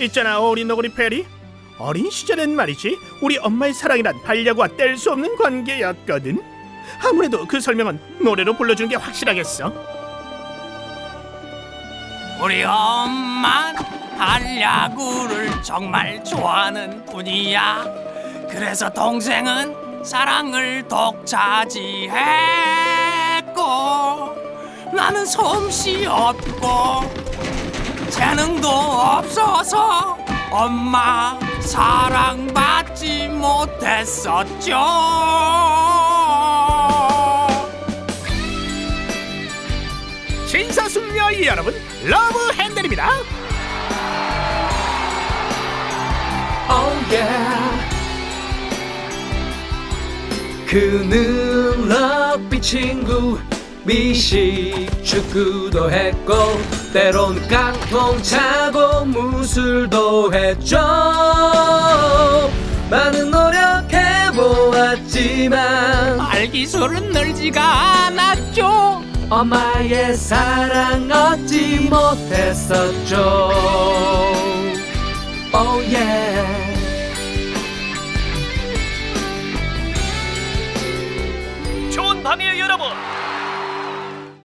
있잖아 어린 너구리 페리. 어린 시절엔 말이지 우리 엄마의 사랑이란 반려와 뗄 수 없는 관계였거든. 아무래도 그 설명은 노래로 불러주는 게 확실하겠어. 우리 엄만 한야구를 정말 좋아하는 분이야. 그래서 동생은 사랑을 독차지했고 나는 솜씨 없고 재능도 없어서 엄마 사랑받지 못했었죠. 신사숙녀 여러분 러브 핸들입니다 Oh yeah 그는 럭비 친구 미식 축구도 했고 때론 깡통 차고 무술도 했죠. 많은 노력해보았지만 알기술은 늘지가 않았죠. 엄마의 사랑 얻지 못했었죠. Oh yeah. 좋은 밤이에요 여러분.